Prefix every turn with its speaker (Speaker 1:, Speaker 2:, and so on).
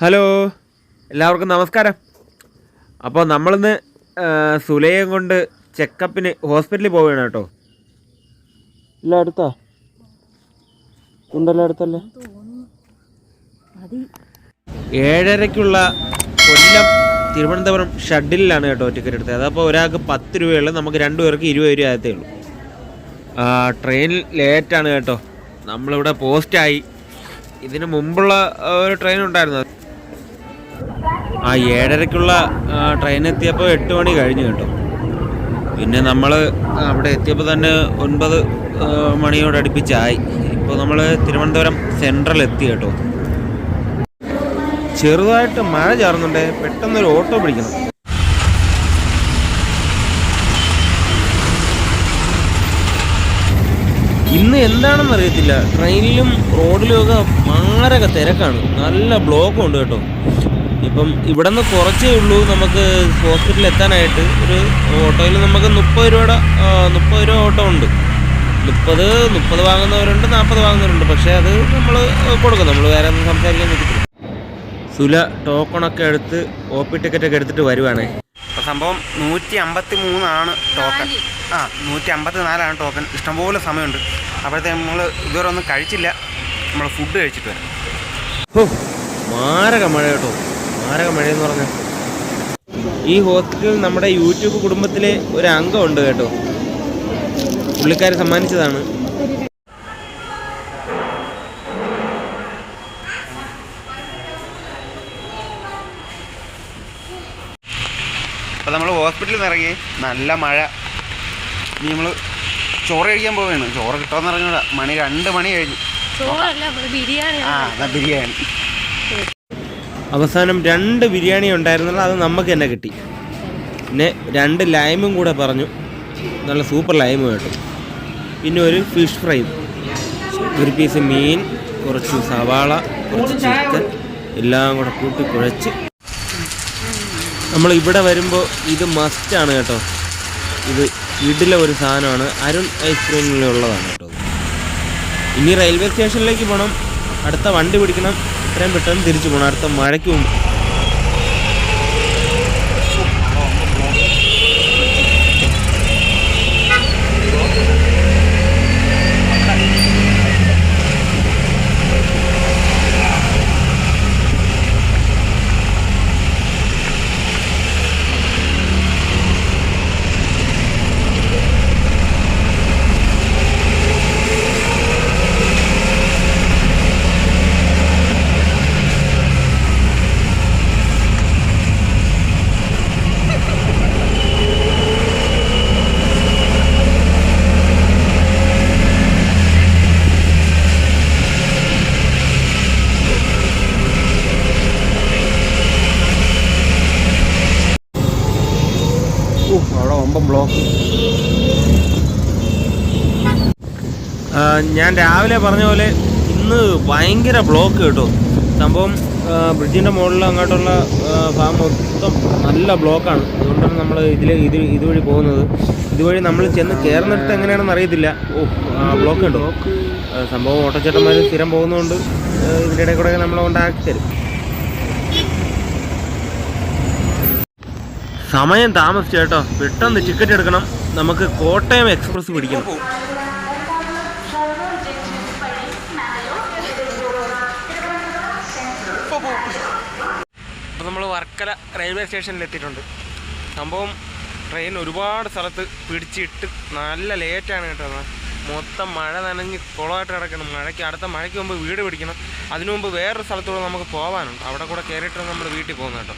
Speaker 1: Hello. എല്ലാവർക്കും നമസ്കാരം. അപ്പോൾ നമ്മളിന്ന് സുലയം കൊണ്ട് ചെക്കപ്പിന് ഹോസ്പിറ്റലിൽ പോവുകയാണ് കേട്ടോ. ഇല്ല അടുത്താ. ഉണ്ടല്ലോ അടുത്തല്ലേ? ഏഴരയ്ക്കുള്ള കൊല്ലം തിരുവനന്തപുരം ഷഡിലാണ് കേട്ടോ ടിക്കറ്റ് എടുത്തത്. അതപ്പോൾ ഒരാൾക്ക് പത്ത് രൂപയുള്ളൂ നമുക്ക് രണ്ടു പേർക്ക് ഇരുപത് രൂപ ആകത്തേ ഉള്ളൂ. ട്രെയിൻ ലേറ്റാണ് കേട്ടോ. നമ്മളിവിടെ പോസ്റ്റായി. ഇതിന് മുമ്പുള്ള ഒരു ട്രെയിൻ ഉണ്ടായിരുന്നു. ആ ഏഴരയ്ക്കുള്ള ട്രെയിൻ എത്തിയപ്പോൾ എട്ട് മണി കഴിഞ്ഞു കേട്ടോ. പിന്നെ നമ്മൾ അവിടെ എത്തിയപ്പോൾ തന്നെ ഒൻപത് ആ, മണിയോട് അടുപ്പിച്ചായി. ഇപ്പോൾ നമ്മൾ തിരുവനന്തപുരം സെൻട്രൽ എത്തി കേട്ടോ. ചെറുതായിട്ട് മഴ ചാറുന്നുണ്ട് പെട്ടെന്നൊരു ഓട്ടോ പിടിക്കണം. ഇന്ന് എന്താണെന്ന് അറിയത്തില്ല. ട്രെയിനിലും റോഡിലും ഒക്കെ മാരക തിരക്കാണ്. നല്ല ബ്ലോക്കും ഉണ്ട് കേട്ടോ. ഇപ്പം ഇവിടെ നിന്ന് കുറച്ചേ ഉള്ളൂ നമുക്ക് ഹോസ്പിറ്റലിൽ എത്താനായിട്ട് ഒരു ഓട്ടോയിൽ നമുക്ക് മുപ്പത് രൂപയുടെ മുപ്പത് രൂപ ഓട്ടോ ഉണ്ട്. മുപ്പത് മുപ്പത് വാങ്ങുന്നവരുണ്ട് നാൽപ്പത് വാങ്ങുന്നവരുണ്ട്. പക്ഷേ അത് നമ്മൾ കൊടുക്കും. നമ്മൾ വേറെ ഒന്നും സംസാരിക്കാൻ പറ്റത്തില്ല സുല ടോക്കണൊക്കെ എടുത്ത് ഒ പി ടിക്കറ്റൊക്കെ എടുത്തിട്ട് വരുവാണേ.
Speaker 2: അപ്പോൾ സംഭവം നൂറ്റി അമ്പത്തി മൂന്നാണ് ടോക്കൺ ആ നൂറ്റി അമ്പത്തി നാലാണ് ടോക്കൺ. ഇഷ്ടംപോലെ സമയമുണ്ട്. അപ്പോഴത്തെ നമ്മൾ ഇതുവരെ ഒന്നും കഴിച്ചില്ല. നമ്മൾ ഫുഡ് കഴിച്ചിട്ട് വരാം.
Speaker 1: ഓ മാരക മഴ കേട്ടോ. മാരക മഴയെന്ന് പറഞ്ഞു. ഈ ഹോസ്പിറ്റലിൽ നമ്മുടെ യൂട്യൂബ് കുടുംബത്തിലെ ഒരു അംഗമുണ്ട് കേട്ടോ. പുള്ളിക്കാരെ സമ്മാനിച്ചതാണ്.
Speaker 2: അപ്പോൾ നമ്മൾ ഹോസ്പിറ്റലിൽ നിന്ന് ഇറങ്ങി. നല്ല മഴ. ഇനി നമ്മൾ ചോറ് കഴിക്കാൻ പോവുകയാണ് ചോറ് കിട്ടുമെന്ന് പറഞ്ഞൂടാ. മണി രണ്ട് മണി കഴിഞ്ഞു.
Speaker 3: ചോറല്ല ബിരിയാണി
Speaker 2: ആ എന്നാ ബിരിയാണി.
Speaker 1: അവസാനം രണ്ട് ബിരിയാണി ഉണ്ടായിരുന്നല്ലോ അത് നമുക്ക് തന്നെ കിട്ടി. പിന്നെ രണ്ട് ലൈമും കൂടെ പറഞ്ഞു. നല്ല സൂപ്പർ ലൈമും കേട്ടു. പിന്നെ ഒരു ഫിഷ് ഫ്രൈ. ഒരു പീസ് മീൻ കുറച്ച് സവാള കുറച്ച് ചിക്കൻ എല്ലാം കൂടെ കൂട്ടി കുഴച്ച്. നമ്മൾ ഇവിടെ വരുമ്പോൾ ഇത് മസ്റ്റാണ് കേട്ടോ. ഇത് ഇഡിലെ ഒരു സാധനമാണ്. അരുൺ ഐസ്ക്രീമിലുള്ളതാണ് കേട്ടോ. ഇനി റെയിൽവേ സ്റ്റേഷനിലേക്ക് പോകണം അടുത്ത വണ്ടി പിടിക്കണം. എത്രയും പെട്ടെന്ന് തിരിച്ചു പോകണം അടുത്ത മഴയ്ക്ക് മുമ്പ് ബ്ലോക്ക്. ഞാൻ രാവിലെ പറഞ്ഞ പോലെ ഇന്ന് ഭയങ്കര ബ്ലോക്ക് കേട്ടോ. സംഭവം ബ്രിഡ്ജിന്റെ മുകളിൽ അങ്ങോട്ടുള്ള ഫാം മൊത്തം നല്ല ബ്ലോക്കാണ്. അതുകൊണ്ടാണ് നമ്മൾ ഇതിൽ ഇത് ഇതുവഴി പോകുന്നത്. ഇതുവഴി നമ്മൾ ചെന്ന് കയറുന്നിടത്ത് എങ്ങനെയാണെന്ന് അറിയത്തില്ല. ഓ ബ്ലോക്ക് ഉണ്ടോ. സംഭവം ഓട്ടോച്ചേട്ടന്മാർ സ്ഥിരം പോകുന്നതുകൊണ്ട് ഇതിന്റെ ഇടയിൽ കൂടെ നമ്മളെ കൊണ്ടാക്കി തരും. സമയം താമസിച്ചു കേട്ടോ. പെട്ടെന്ന് ടിക്കറ്റ് എടുക്കണം. നമുക്ക് കോട്ടയം എക്സ്പ്രസ് പിടിക്കണം. അപ്പോൾ നമ്മൾ വർക്കല റെയിൽവേ സ്റ്റേഷനിൽ എത്തിയിട്ടുണ്ട്. സംഭവം ട്രെയിൻ ഒരുപാട് സ്ഥലത്ത് പിടിച്ചിട്ട് നല്ല ലേറ്റാണ് കേട്ടോ മൊത്തം മഴ നനഞ്ഞ് കുളമായിട്ട് കിടക്കണം. മഴയ്ക്ക് അടുത്ത മഴയ്ക്ക് മുമ്പ് വീട് പിടിക്കണം. അതിനു മുമ്പ് വേറൊരു സ്ഥലത്തൂടെ നമുക്ക് പോകാനുണ്ട് അവിടെ കൂടെ കയറിയിട്ട് നമ്മൾ വീട്ടിൽ പോകുന്നത് കേട്ടോ.